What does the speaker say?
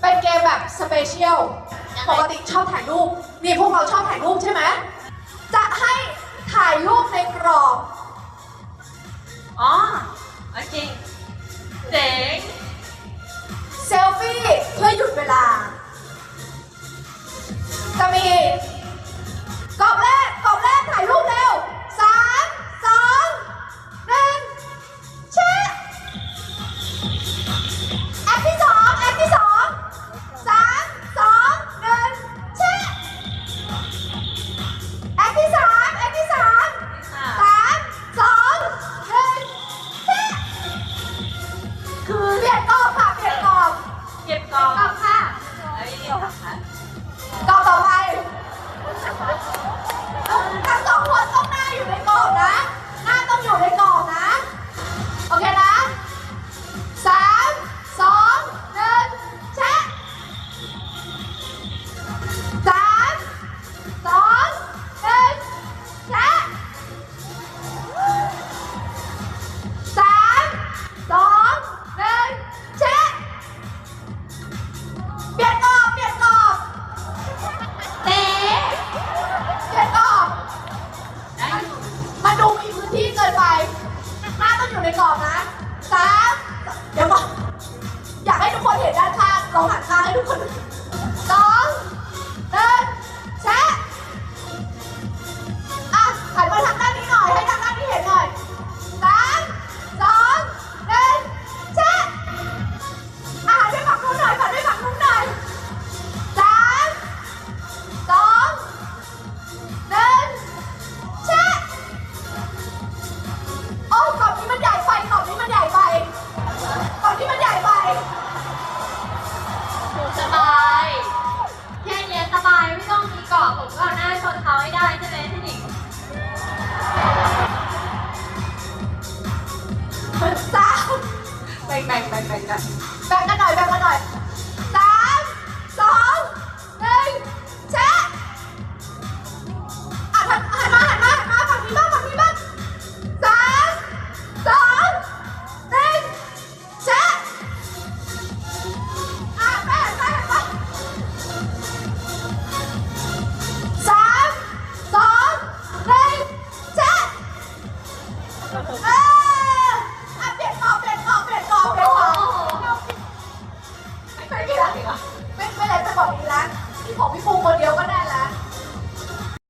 เป็นเกมแบบสเปเชียลปกติชอบถ่ายรูปนี่พวกเราชอบถ่ายรูปใช่ไหมจะให้ถ่ายรูปในกรอบ อ๋อโอเคเจ๋งเซลฟี่เพื่อหยุดเวลา คือเปลี่ยนกองค่ะเปลี่ยนกองเก็บกองค่ะ เอ้ยค่ะ นไป ห้าต้องอยู่ในกรอบนะ กันแบ่งกันหน่อยแบ่งกันหน่อย ไม่ไม่ไรจะบอกพี่ละพี่ผมพี่ฟูคนเดียวก็ได้ละ